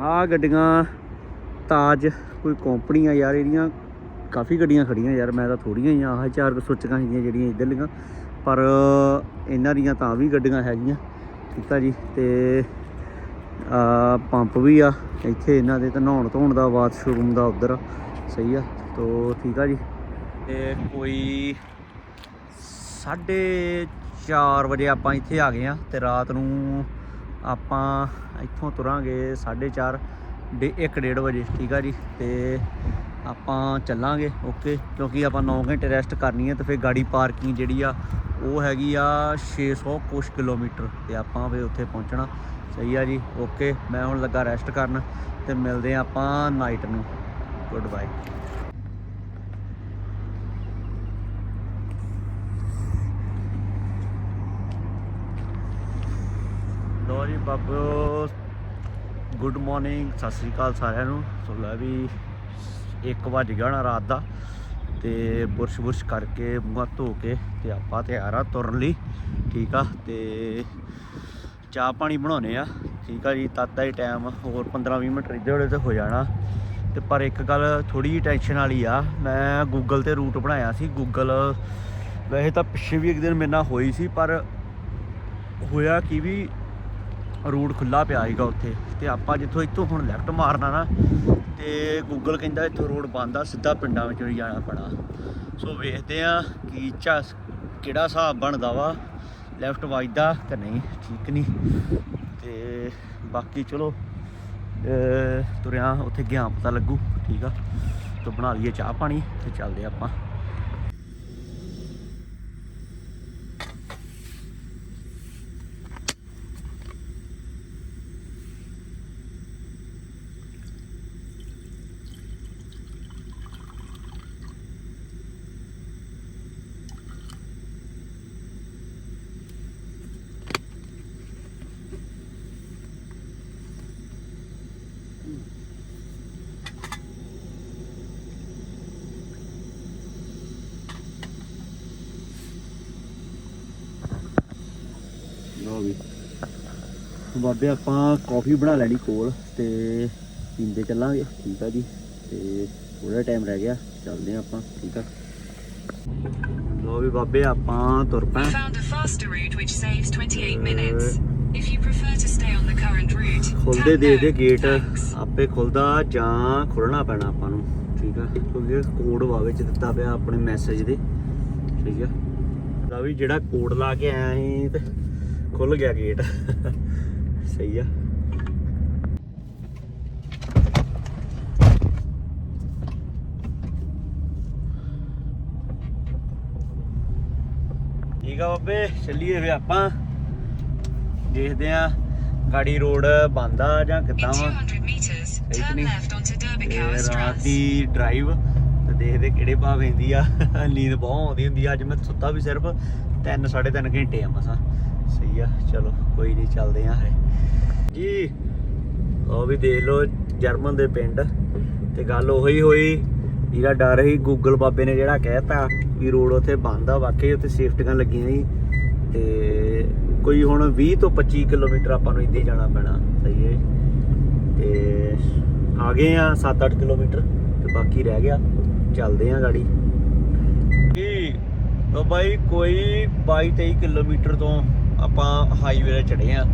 ਆ ਗੱਡੀਆਂ ਤਾਜ, ਕੋਈ ਕੰਪਨੀ ਆ ਯਾਰ ਇਹਦੀਆਂ, ਕਾਫੀ ਗੱਡੀਆਂ ਖੜੀਆਂ ਯਾਰ, ਮੈਂ ਤਾਂ ਥੋੜੀਆਂ ਹੀ ਆਹ ਚਾਰ ਕੁ ਸੋਚਕਾਂ ਹੈਗੀਆਂ ਜਿਹੜੀਆਂ ਇੱਧਰਲੀਆਂ ਪਰ ਇਹਨਾਂ ਦੀਆਂ ਤਾਂ ਵੀ ਗੱਡੀਆਂ ਹੈਗੀਆਂ, ਠੀਕ ਆ ਜੀ, ਤੇ ਆ ਪੰਪ ਵੀ ਆ, ਇੱਥੇ ਇਹਨਾਂ ਦੇ ਤਾਂ ਨਹਾਉਣ ਧੋਣ ਦਾ, ਬਾਥਰੂਮ ਦਾ ਉਧਰ ਸਹੀ ਆ, ਤੋ ਠੀਕ ਆ ਜੀ। ਤੇ ਕੋਈ ਸਾਢੇ 4 ਵਜੇ ਆਪਾਂ ਇੱਥੇ ਆ ਗਏ ਆ ਤੇ ਰਾਤ ਨੂੰ ਆਪਾਂ ਇੱਥੋਂ ਤੁਰਾਂਗੇ 4:30 ਡੇ 1:30 ਵਜੇ, ਠੀਕ ਆ ਜੀ? ਤੇ ਆਪਾਂ ਚੱਲਾਂਗੇ, ਓਕੇ? ਕਿਉਂਕਿ ਆਪਾਂ 9 ਘੰਟੇ ਰੈਸਟ ਕਰਨੀ ਹੈ ਤੇ ਫਿਰ ਗਾੜੀ ਪਾਰਕਿੰਗ ਜਿਹੜੀ ਆ, ਉਹ ਹੈਗੀ ਆ 600 ਕੁਛ ਕਿਲੋਮੀਟਰ ਤੇ ਆਪਾਂ ਫਿਰ ਉੱਥੇ ਪਹੁੰਚਣਾ। ਸਹੀ ਆ ਜੀ? ਓਕੇ? ਮੈਂ ਹੁਣ ਲੱਗਾ ਰੈਸਟ ਕਰਨ ਤੇ ਮਿਲਦੇ ਆ ਆਪਾਂ ਨਾਈਟ ਨੂੰ। ਗੁੱਡ ਬਾਏ ਲੋ ਜੀ ਬਾਬੋ ਗੁੱਡ ਮਾਰਨਿੰਗ ਸਤਿ ਸ੍ਰੀ ਅਕਾਲ ਸਾਰਿਆਂ ਨੂੰ। ਸੋ ਲੈ ਵੀ 1 ਵਜ ਗਿਆ ਹੋਣਾ ਰਾਤ ਦਾ ਤੇ ਬੁਰਸ਼ ਬੁਰਸ਼ ਕਰਕੇ ਮੂੰਹ ਧੋ ਕੇ ਤੇ ਆਪਾਂ ਤਿਆਰ ਆ ਤੁਰਨ ਲਈ, ਠੀਕ ਆ? ਤੇ ਚਾਹ ਪਾਣੀ ਬਣਾਉਨੇ ਆ, ਠੀਕ ਆ ਜੀ? ਤਦ ਦਾ ਹੀ ਟਾਈਮ ਹੋਰ 15-20 ਮਿੰਟ ਰਿੱਝੇ ਹੋੜੇ ਤੇ ਹੋ ਜਾਣਾ। ਤੇ ਪਰ ਇੱਕ ਗੱਲ ਥੋੜੀ ਜਿਹੀ ਟੈਨਸ਼ਨ ਵਾਲੀ ਆ, ਮੈਂ ਗੂਗਲ ਤੇ ਰੂਟ ਬਣਾਇਆ ਸੀ। ਗੂਗਲ ਵੈਸੇ ਤਾਂ ਪਿੱਛੇ ਵੀ ਇੱਕ ਦਿਨ ਮੇਰੇ ਨਾਲ ਹੋਈ ਸੀ, ਪਰ ਹੋਇਆ ਕਿ ਵੀ ਰੂਟ ਖੁੱਲਾ ਪਿਆ ਸੀਗਾ ਉੱਥੇ ਤੇ ਆਪਾਂ ਜਿੱਥੋਂ ਇੱਥੋਂ ਹੁਣ ਲੈਫਟ ਮਾਰਨਾ ਨਾ ਤੇ ਗੂਗਲ ਕਹਿੰਦਾ ਇੱਥੋਂ ਰੋਡ ਬੰਦ ਆ, ਸਿੱਧਾ ਪਿੰਡਾਂ ਵਿੱਚ ਜਾਣਾ ਪੈਣਾ। ਸੋ ਵੇਖਦੇ ਆ ਕੀ ਚਾ ਕਿਹੜਾ ਹਿਸਾਬ ਬਣਦਾ ਵਾ। ਲੈਫਟ ਵੱਜਦਾ ਕਿ ਨਹੀਂ, ਠੀਕ ਨਹੀਂ। ਤੇ ਬਾਕੀ ਚਲੋ ਤੁਰਿਆ ਉੱਥੇ ਗਿਆ ਪਤਾ ਲੱਗੂ, ਠੀਕ ਆ। ਤਾਂ ਬਣਾ ਲਈਏ ਚਾਹ ਪਾਣੀ ਤੇ ਚੱਲਦੇ ਆਪਾਂ ਲੋ ਵੀ ਬਾਬੇ ਆਪਾਂ ਕਾਫੀ ਬਣਾ ਲੈਣੀ ਕੋਲ ਤੇ ਪੀਂਦੇ ਚੱਲਾਂਗੇ। ਠੀਕ ਆ ਜੀ। ਤੇ ਥੋੜਾ ਟਾਈਮ ਰਹਿ ਗਿਆ। ਚੱਲਦੇ ਆ ਆਪਾਂ। ਠੀਕ ਆ। ਲੋ ਵੀ ਬਾਬੇ ਆਪਾਂ ਤੁਰ ਪਏ। Found a faster route which saves 28 minutes. If you prefer to stay on the current route, ਖੁੱਲਦੇ tap ਦੇ. ਦੇ ਗੇਟ. ਆਪੇ ਖੁੱਲਦਾ ਜਾਂ ਖੋਲਣਾ ਪੈਣਾ ਆਪਾਂ ਨੂੰ। ਠੀਕ ਆ। ਕਿਉਂਕਿ ਕੋਡ ਵਾ ਵਿੱਚ ਦਿੱਤਾ ਪਿਆ ਆਪਣੇ ਮੈਸੇਜ ਦੇ। ਠੀਕ ਆ। ਦਾ ਵੀ ਜਿਹੜਾ ਕੋਡ ਲਾ ਕੇ ਆਇਆ ਸੀ ਤੇ ਖੁੱਲ ਗਿਆ ਗੇਟ ਸਹੀ ਆ। ਠੀਕ ਆ ਬਾਬੇ ਚੱਲੀਏ ਫੇ ਆਪਾਂ। ਦੇਖਦੇ ਆ ਗਾੜੀ ਰੋਡ ਬੰਦ ਆ ਜਾਂ ਕਿੱਦਾਂ ਵਾ। 200 meters, Right, turn Nick. left onto ਤੇ Derbycow ਰਾਤ ਡਰਾਈਵ ਤੇ ਦੇਖਦੇ ਕਿਹੜੇ ਭਾਅ ਵੇਂਦੀ ਆ। ਨੀਂਦ ਬਹੁਤ ਆਉਂਦੀ ਹੁੰਦੀ ਆ ਅੱਜ ਮੈਂ ਸੁੱਤਾ ਵੀ ਸਿਰਫ 3 3.5 ਘੰਟੇ ਆ ਮਸਾਂ। ਸਹੀ ਆ ਚਲੋ ਕੋਈ ਨਹੀਂ ਚੱਲਦੇ ਆ ਹਰੇ ਜੀ, ਉਹ ਵੀ ਦੇਖ ਲਓ ਜਰਮਨ ਦੇ ਪਿੰਡ। ਤੇ ਗੱਲ ਉਹੀ ਹੋਈ ਜਿਹੜਾ ਡਰ ਸੀ ਗੂਗਲ ਬਾਬੇ ਨੇ ਜਿਹੜਾ ਕਹਿਤਾ ਵੀ ਰੋਡ ਉੱਥੇ ਬੰਦ ਆ, ਵਾਕਈ ਉੱਥੇ ਸੇਫਟੀਆਂ ਲੱਗੀਆਂ ਸੀ। ਤੇ ਕੋਈ ਹੁਣ 20 ਤੋਂ 25 ਕਿਲੋਮੀਟਰ ਆਪਾਂ ਨੂੰ ਇੱਦਾਂ ਜਾਣਾ ਪੈਣਾ, ਸਹੀ ਹੈ ਤੇ ਆ ਗਏ ਆ 7-8 ਕਿਲੋਮੀਟਰ, ਤੇ ਬਾਕੀ ਰਹਿ ਗਿਆ। ਚੱਲਦੇ ਆ ਗਾੜੀ। ਕੀ ਤਾਂ ਬਾਈ, ਕੋਈ 22-23 ਕਿਲੋਮੀਟਰ ਤੋਂ ਆਪਾਂ ਹਾਈਵੇ ਤੇ ਚੜੇ ਆ।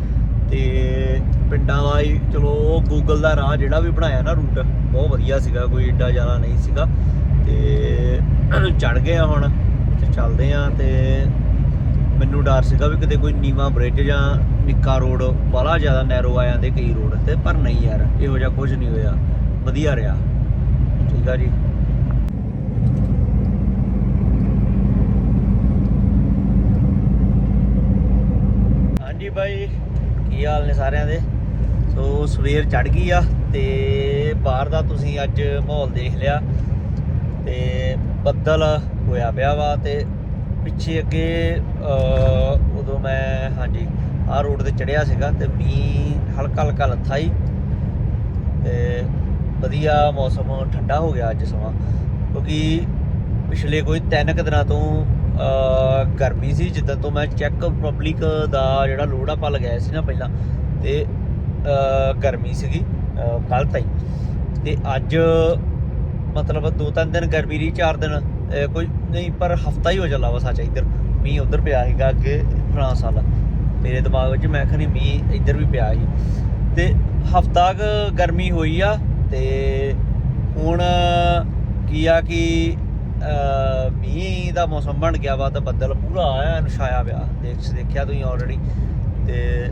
ਤੇ ਪਿੰਡਾਂ ਦਾ ਹੀ, ਚਲੋ ਗੂਗਲ ਦਾ ਰਾਹ ਜਿਹੜਾ ਵੀ ਬਣਾਇਆ ਨਾ ਰੂਟ ਬਹੁਤ ਵਧੀਆ ਸੀਗਾ, ਕੋਈ ਏਡਾ ਜ਼ਿਆਦਾ ਨਹੀਂ ਸੀਗਾ। ਤੇ ਚੜ ਗਏ ਆ ਹੁਣ, ਤੇ ਚੱਲਦੇ ਆ ਤੇ ਮੈਨੂੰ ਡਰ ਸੀਗਾ ਵੀ ਕਿਤੇ ਕੋਈ ਨੀਵਾ ਬ੍ਰਿਜ ਜਾਂ ਨਿੱਕਾ ਰੋਡ ਬਾਹਲਾ ਜ਼ਿਆਦਾ ਨੈਰੋ ਆ ਜਾਂਦੇ ਕਈ ਰੋਡ ਤੇ, ਪਰ ਨਹੀਂ ਯਾਰ, ਇਹੋ ਜਿਹਾ ਕੁਝ ਨਹੀਂ ਹੋਇਆ, ਵਧੀਆ ਰਿਹਾ। ਠੀਕ ਆ ਜੀ ਹਾਂਜੀ ਬਾਈ ਕੀ ਹਾਲ ਨੇ ਸਾਰਿਆਂ ਦੇ। ਸੋ ਸਵੇਰ ਚੜ ਗਈ ਆ ਤੇ ਬਾਹਰ ਦਾ ਤੁਸੀਂ ਅੱਜ ਮਾਹੌਲ ਦੇਖ ਲਿਆ। ਤੇ ਬੱਦਲ ਹੋਇਆ ਪਿਆ ਵਾ ਤੇ ਪਿੱਛੇ ਅੱਗੇ ਉਦੋਂ ਮੈਂ, ਹਾਂਜੀ, ਆਹ ਰੋਡ ਤੇ ਚੜਿਆ ਸੀਗਾ ਤੇ ਮੀਂਹ ਹਲਕਾ ਹਲਕਾ ਲੱਥਾ ਹੀ। ਤੇ ਵਧੀਆ ਮੌਸਮ ਠੰਡਾ ਹੋ ਗਿਆ ਅੱਜ ਸਮਾਂ। ਕਿਉਂਕਿ ਪਿਛਲੇ ਕੋਈ ਤਿੰਨ ਕੁ ਦਿਨਾਂ ਤੋਂ ਗਰਮੀ ਸੀ, ਜਿੱਦਾਂ ਤੋਂ ਮੈਂ ਚੈੱਕ ਪਬਲਿਕ ਦਾ ਜਿਹੜਾ ਲੋਡ ਆਪਾਂ ਲਗਾਇਆ ਸੀ ਨਾ ਪਹਿਲਾਂ, ਤੇ ਗਰਮੀ ਸੀਗੀ ਕੱਲ ਤਾਈ। ਤੇ ਅੱਜ, ਮਤਲਬ ਦੋ ਤਿੰਨ ਦਿਨ ਗਰਮੀ ਰਹੀ, ਚਾਰ ਦਿਨ ਕੋਈ ਨਹੀਂ, ਪਰ ਹਫਤਾ ਹੀ ਹੋ ਚੱਲਾ ਵਾ ਸੱਚ ਇੱਧਰ। ਮੀਂਹ ਉਧਰ ਪਿਆ ਸੀਗਾ ਅੱਗੇ, ਫਰਾਂਸ ਵਾਲਾ। ਮੇਰੇ ਦਿਮਾਗ ਵਿੱਚ ਮੈਂ ਖਨੀ ਮੀਂਹ ਇੱਧਰ ਵੀ ਪਿਆ ਸੀ। ਤੇ ਹਫਤਾ ਕ ਗਰਮੀ ਹੋਈ ਆ, ਤੇ ਹੁਣ ਕੀ ਆ ਕਿ ਮੀਂਹ ਦਾ ਮੌਸਮ ਬਣ ਗਿਆ ਵਾ ਤਾਂ ਬੱਦਲ ਪੂਰਾ ਆਇਆ ਨਸ਼ਾਇਆ ਪਿਆ। ਦੇਖ ਦੇਖਿਆ ਤੁਸੀਂ ਆਲਰੇਡੀ ਤੇ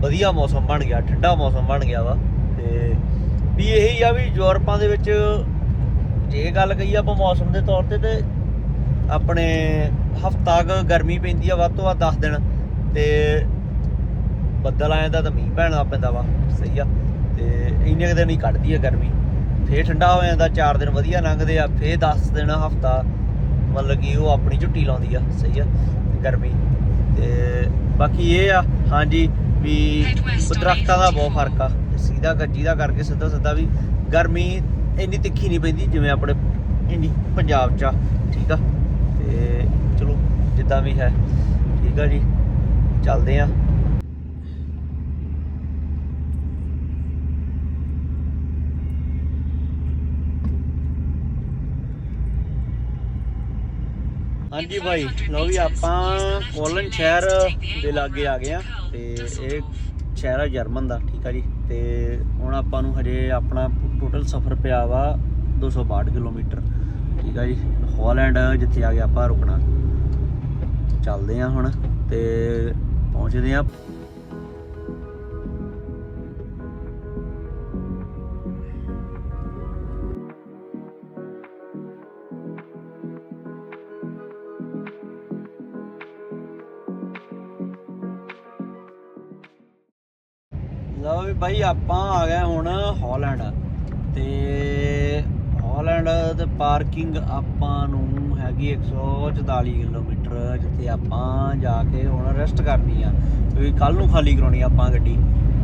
ਵਧੀਆ ਮੌਸਮ ਬਣ ਗਿਆ, ਠੰਡਾ ਮੌਸਮ ਬਣ ਗਿਆ ਵਾ ਤੇ ਵੀ ਇਹੀ ਆ ਵੀ ਯੂਰਪਾਂ ਦੇ ਵਿੱਚ ਜੇ ਗੱਲ ਕਹੀ ਆਪਾਂ ਮੌਸਮ ਦੇ ਤੌਰ ਤੇ ਤੇ ਆਪਣੇ ਹਫਤਾ ਕ ਗਰਮੀ ਪੈਂਦੀ ਆ ਵੱਧ ਤੋਂ ਵੱਧ 10 ਦਿਨ ਤੇ ਬੱਦਲ ਆ ਜਾਂਦਾ ਤਾਂ ਮੀਂਹ ਪੈਣਾ ਪੈਂਦਾ ਵਾ, ਸਹੀ ਆ। ਤੇ ਇੰਨੇ ਕੁ ਦਿਨ ਹੀ ਕੱਢਦੀ ਆ ਗਰਮੀ। ਫੇਰ ਠੰਡਾ ਹੋ ਜਾਂਦਾ 4 ਦਿਨ ਵਧੀਆ ਲੰਘਦੇ ਆ ਫੇਰ 10 ਦਿਨ ਹਫਤਾ ਮਤਲਬ ਕਿ ਉਹ ਆਪਣੀ ਝੁੱਟੀ ਲਾਉਂਦੀ ਆ ਸਹੀ ਆ ਗਰਮੀ। ਤੇ ਬਾਕੀ ਇਹ ਆ ਹਾਂਜੀ ਵੀ ਦਰਖਤਾਂ ਦਾ ਬਹੁਤ ਫ਼ਰਕ ਆ ਸਿੱਧਾ ਗੱਜੀ ਦਾ ਕਰਕੇ ਸਿੱਧਾ ਸਿੱਧਾ ਵੀ ਗਰਮੀ ਇੰਨੀ ਤਿੱਖੀ ਨਹੀਂ ਪੈਂਦੀ ਜਿਵੇਂ ਆਪਣੇ ਇੰਨੀ ਪੰਜਾਬ 'ਚ ਆ ਠੀਕ ਆ। ਤੇ ਚਲੋ ਜਿੱਦਾਂ ਵੀ ਹੈ ਠੀਕ ਆ ਜੀ ਚੱਲਦੇ ਆ। ਹਾਂਜੀ ਭਾਈ ਲੋ ਵੀ ਆਪਾਂ ਕੋਲਨ ਸ਼ਹਿਰ ਦੇ ਲਾਗੇ ਆ ਗਏ ਆ ਤੇ ਇਹ ਸ਼ਹਿਰ ਆ ਜਰਮਨ ਦਾ, ਠੀਕ ਆ ਜੀ। ਤੇ ਹੁਣ ਆਪਾਂ ਨੂੰ ਹਜੇ ਆਪਣਾ ਟੋਟਲ ਸਫ਼ਰ ਪਿਆ ਵਾ 262 ਕਿਲੋਮੀਟਰ, ਠੀਕ ਆ ਜੀ। ਹਾਲੈਂਡ ਜਿੱਥੇ ਆ ਗਿਆ ਆਪਾਂ ਰੁਕਣਾ। ਚੱਲਦੇ ਆ ਹੁਣ ਤੇ ਪਹੁੰਚਦੇ ਆ ਆਪਾਂ ਆ ਗਏ ਹੁਣ ਹਾਲੈਂਡ। ਤੇ ਹਾਲੈਂਡ ਤੇ ਪਾਰਕਿੰਗ ਆਪਾਂ ਨੂੰ ਹੈਗੀ 144 ਕਿਲੋਮੀਟਰ, ਜਿੱਥੇ ਆਪਾਂ ਜਾ ਕੇ ਹੁਣ ਰੈਸਟ ਕਰਨੀ ਆ। ਕਿਉਂਕਿ ਕੱਲ ਨੂੰ ਖਾਲੀ ਕਰਾਉਣੀ ਆਪਾਂ ਗੱਡੀ,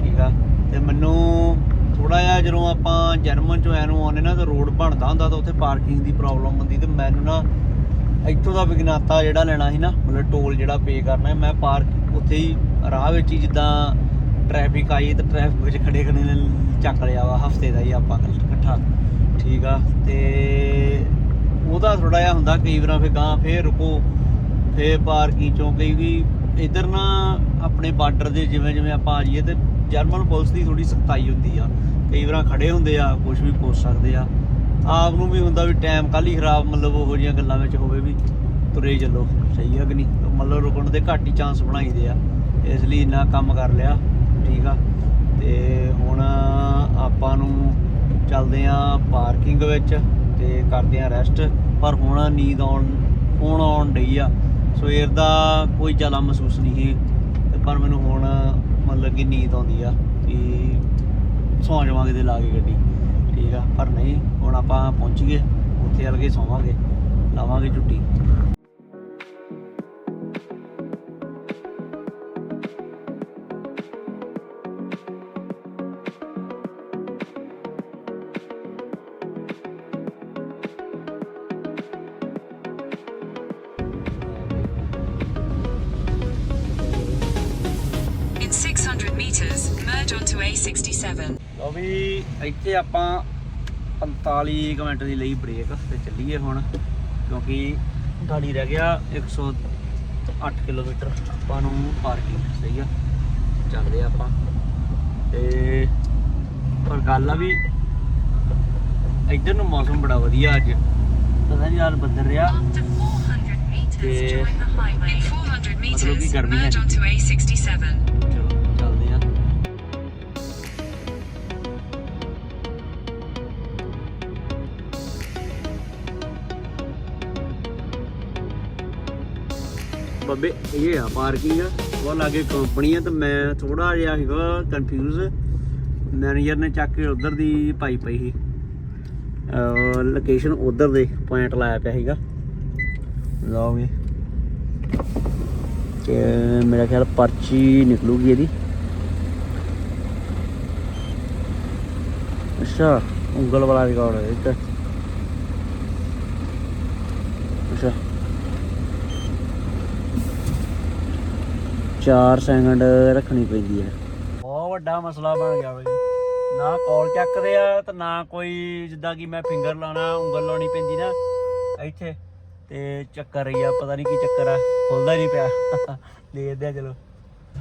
ਠੀਕ ਆ? ਤੇ ਮੈਨੂੰ ਥੋੜਾ ਜਿਹਾ ਜਦੋਂ ਆਪਾਂ ਜਰਮਨ ਚੋਂ ਐਨੂੰ ਆਉਂਦੇ ਨਾ, ਤੇ ਰੋਡ ਬਣਦਾ ਹੁੰਦਾ ਤਾਂ ਉੱਥੇ ਪਾਰਕਿੰਗ ਦੀ ਪ੍ਰੋਬਲਮ ਹੁੰਦੀ ਤੇ ਮੈਨੂੰ ਨਾ ਇੱਥੋਂ ਦਾ ਵਿਗਨਾਤਾ ਜਿਹੜਾ ਲੈਣਾ ਸੀ ਨਾ, ਮਤਲਬ ਟੋਲ ਜਿਹੜਾ ਪੇ ਕਰਨਾ, ਮੈਂ ਪਾਰਕ ਉੱਥੇ ਹੀ ਰਾਹ ਵਿੱਚ ਹੀ ਜਿੱਦਾਂ ਟ੍ਰੈਫਿਕ ਆਈ ਤੇ ਟ੍ਰੈਫਿਕ ਵਿੱਚ ਖੜੇ ਖੜੇ ਨੇ ਚੱਕ ਲਿਆ ਵਾ, ਹਫ਼ਤੇ ਦਾ ਹੀ ਆਪਾਂ ਇਕੱਠਾ। ਠੀਕ ਆ, ਤੇ ਉਹਦਾ ਥੋੜਾ ਜਿਹਾ ਹੁੰਦਾ ਕਈ ਵਾਰਾਂ ਫੇ ਗਾਂ ਫੇਰ ਰੁਕੋ, ਫੇਰ ਪਾਰਕਿੰਗ ਚੋਂ ਕਈ ਵੀ ਇਧਰ ਨਾ ਆਪਣੇ ਬਾਰਡਰ ਦੇ ਜਿਵੇਂ ਜਿਵੇਂ ਆਪਾਂ ਆ ਜਾਈਏ ਤੇ ਜਰਮਨ ਪੁਲਿਸ ਦੀ ਥੋੜੀ ਸਖਤਾਈ ਹੁੰਦੀ ਆ। ਕਈ ਵਾਰਾਂ ਖੜੇ ਹੁੰਦੇ ਆ ਕੁਝ ਵੀ ਪੁੱਛ ਸਕਦੇ ਆ। ਆਪ ਨੂੰ ਵੀ ਹੁੰਦਾ ਵੀ ਟਾਈਮ ਕੱਲ ਹੀ ਖਰਾਬ, ਮਤਲਬ ਉਹੋ ਜਿਹੀਆਂ ਗੱਲਾਂ ਵਿੱਚ ਹੋਵੇ ਵੀ ਤੁਰੇ ਚੱਲੋ, ਸਹੀ ਹੈ ਕਿ ਨਹੀਂ? ਮਤਲਬ ਰੁਕਣ ਦੇ ਘੱਟ ਹੀ ਚਾਂਸ ਬਣਾਈਦੇ ਆ। ਇਸ ਲਈ ਇੰਨਾ ਕੰਮ ਕਰ ਲਿਆ। ਠੀਕ ਆ ਤੇ ਹੁਣ ਆਪਾਂ ਨੂੰ ਚੱਲਦੇ ਆ ਪਾਰਕਿੰਗ ਵਿੱਚ ਤੇ ਕਰਦੇ ਆ ਰੈਸਟ। ਪਰ ਹੁਣ ਨੀਂਦ ਆਉਣ, ਹੁਣ ਆਉਣ ਡਈ ਆ। ਸਵੇਰ ਦਾ ਕੋਈ ਜ਼ਿਆਦਾ ਮਹਿਸੂਸ ਨਹੀਂ ਸੀ। ਤੇ ਪਰ ਮੈਨੂੰ ਹੁਣ ਮਤਲਬ ਕਿ ਨੀਂਦ ਆਉਂਦੀ ਆ ਕਿ ਸੌਂ ਜਾਵਾਂਗੇ ਤੇ ਲਾ ਕੇ ਗੱਡੀ। ਠੀਕ ਆ, ਪਰ ਨਹੀਂ, ਹੁਣ ਆਪਾਂ ਪਹੁੰਚ ਗਏ। ਉੱਥੇ ਅਲਗੇ ਸੌਵਾਂਗੇ, ਲਾਵਾਂਗੇ ਛੁੱਟੀ। ਇੱਥੇ ਆਪਾਂ 45 ਕੁ ਮਿੰਟ ਦੀ ਲਈ ਬ੍ਰੇਕ ਤੇ ਚੱਲੀਏ ਹੁਣ ਕਿਉਂਕਿ ਗਾੜੀ ਰਹਿ ਗਿਆ 108 ਕਿਲੋਮੀਟਰ ਆਪਾਂ ਨੂੰ ਪਾਰਕਿੰਗ ਸਹੀ ਆ ਚੱਲਦੇ ਆਪਾਂ। ਤੇ ਪਰ ਗੱਲ ਆ ਵੀ ਇੱਧਰ ਨੂੰ ਮੌਸਮ ਬੜਾ ਵਧੀਆ ਅੱਜ। ਪਤਾ ਨਹੀਂ ਯਾਰ ਬੱਦਲ ਰਿਹਾ। After 400 meters, Yeah. join ਬੱਬੇ, ਇਹ ਆ ਪਾਰਕਿੰਗ ਉਹ ਲਾਗੇ ਕੰਪਨੀ ਆ ਤੇ ਮੈਂ ਥੋੜਾ ਜਿਹਾ ਸੀਗਾ ਕਨਫਿਊਜ਼ ਮੈਨੇਜਰ ਨੇ ਚੱਕ ਕੇ ਉਧਰ ਦੀ ਪਾਈ ਪਈ ਸੀ। ਲੋਕੇਸ਼ਨ ਉਧਰ ਦੇ ਪੁਆਇੰਟ ਲਾਇਆ ਪਿਆ ਸੀਗਾ। ਲਓ ਵੀ ਤੇ ਮੇਰਾ ਖਿਆਲ ਪਰਚੀ ਨਿਕਲੂਗੀ ਇਹਦੀ। ਅੱਛਾ, ਉਂਗਲ ਵਾਲਾ ਰਿਕਾਰਡ ਹੈ ਇੱਕ ਅੱਛਾ 4 ਸੈਕਿੰਡ ਰੱਖਣੀ ਪੈਂਦੀ ਹੈ। ਬਹੁਤ ਵੱਡਾ ਮਸਲਾ ਬਣ ਗਿਆ ਬਈ। ਨਾ ਕਾਲ ਚੱਕਦੇ ਆ ਤੇ ਨਾ ਕੋਈ ਜਿੱਦਾਂ ਕਿ ਮੈਂ ਫਿੰਗਰ ਲਾਣਾ ਉਂਗਲ ਲਾਉਣੀ ਪੈਂਦੀ ਨਾ ਇੱਥੇ। ਤੇ ਚੱਕਰ ਰਹੀ ਆ ਪਤਾ ਨਹੀਂ ਕੀ ਚੱਕਰ ਆ ਖੁੱਲਦਾ ਨਹੀਂ ਪਿਆ। ਦੇਖਦੇ ਆ ਚਲੋ।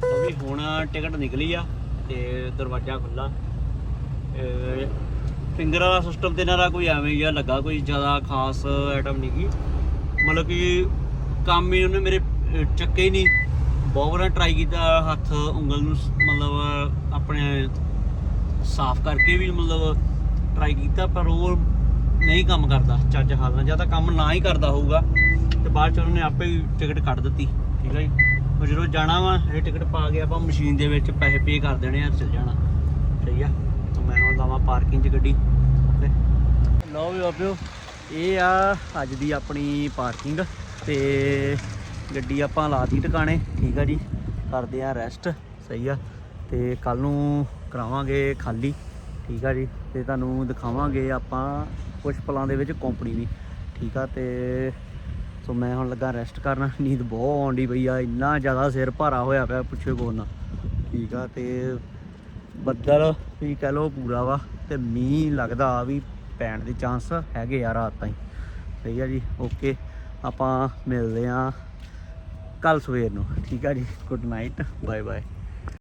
ਉਹ ਵੀ ਹੁਣ ਟਿਕਟ ਨਿਕਲੀ ਆ ਤੇ ਦਰਵਾਜ਼ਾ ਖੁੱਲਾ ਫਿੰਗਰ ਵਾਲਾ ਸਿਸਟਮ ਤੇ ਇਹਨਾਂ ਦਾ ਕੋਈ ਐਵੇਂ ਜਿਹਾ ਲੱਗਾ ਕੋਈ ਜ਼ਿਆਦਾ ਖਾਸ ਆਈਟਮ ਨਹੀਂ ਗੀ। ਮਤਲਬ ਕਿ ਕੰਮ ਹੀ ਉਹਨੇ ਮੇਰੇ ਚੱਕੇ ਹੀ ਨਹੀਂ ਬਹੁਤ ਵਾਰ ਟਰਾਈ ਕੀਤਾ ਹੱਥ, ਉਂਗਲ ਨੂੰ ਸ- ਮਤਲਬ ਆਪਣੇ ਸਾਫ਼ ਕਰਕੇ ਵੀ ਮਤਲਬ ਟਰਾਈ ਕੀਤਾ, ਪਰ ਉਹ ਨਹੀਂ ਕੰਮ ਕਰਦਾ ਚੱਜ ਹਾਲ ਨਾਲ। ਜਾਂ ਤਾਂ ਕੰਮ ਨਾ ਹੀ ਕਰਦਾ ਹੋਊਗਾ, ਤੇ ਬਾਅਦ ਚ ਉਹਨੇ ਆਪੇ ਹੀ ਟਿਕਟ ਕੱਢ ਦਿੱਤੀ। ਠੀਕ ਹੈ ਜੀ? ਉਹ ਜਦੋਂ ਜਾਣਾ ਵਾ, ਇਹ ਟਿਕਟ ਪਾ ਕੇ ਆਪਾਂ ਮਸ਼ੀਨ ਦੇ ਵਿੱਚ ਪੈਸੇ ਪੇ ਕਰ ਦੇਣੇ ਆ, ਚੱਲ ਜਾਣਾ। ਠੀਕ ਆ? ਤਾਂ ਮੈਂ ਹੁਣ ਲਾਵਾਂ ਪਾਰਕਿੰਗ 'ਚ ਗੱਡੀ। ਓਕੇ। ਲਓ ਵੀ ਆਪਿਓ ਇਹ ਆ ਅੱਜ ਦੀ ਆਪਣੀ ਪਾਰਕਿੰਗ ਤੇ ਗੱਡੀ ਆਪਾਂ ਲਾਤੀ ਟਿਕਾਣੇ, ਠੀਕ ਆ ਜੀ। ਕਰਦੇ ਆ ਰੈਸਟ ਸਹੀ ਆ। ਤੇ ਕੱਲ ਨੂੰ ਕਰਾਵਾਂਗੇ ਖਾਲੀ, ਠੀਕ ਆ ਜੀ। ਤੇ ਤੁਹਾਨੂੰ ਦਿਖਾਵਾਂਗੇ ਆਪਾਂ ਕੁਝ ਪਲਾਂ ਦੇ ਵਿੱਚ ਕੰਪਨੀ ਵੀ ਠੀਕ ਆ। ਤੇ ਸੋ ਮੈਂ ਹੁਣ ਲੱਗਾ ਰੈਸਟ ਕਰਨ, ਨੀਂਦ ਬਹੁਤ ਆਉਂਦੀ ਪਈ ਆ। ਇੰਨਾ ਜ਼ਿਆਦਾ ਸਿਰ ਭਾਰਾ ਹੋਇਆ ਪਿਆ ਪੁੱਛੇ ਕੋ ਨਾ, ਠੀਕ ਆ। ਤੇ ਬੱਦਲ ਵੀ ਕਹਿ ਲੋ ਪੂਰਾ ਵਾ, ਤੇ ਮੀਂਹ ਲੱਗਦਾ ਆ ਵੀ ਪੈਣ ਦੇ ਚਾਂਸ ਹੈਗੇ ਆ ਰਾਤ ਤਾਈਂ। ਸਹੀ ਆ ਜੀ ਓਕੇ ਆਪਾਂ ਮਿਲਦੇ ਆ ਕੱਲ ਸਵੇਰ ਨੂੰ। ਠੀਕ ਆ ਜੀ। Good night bye bye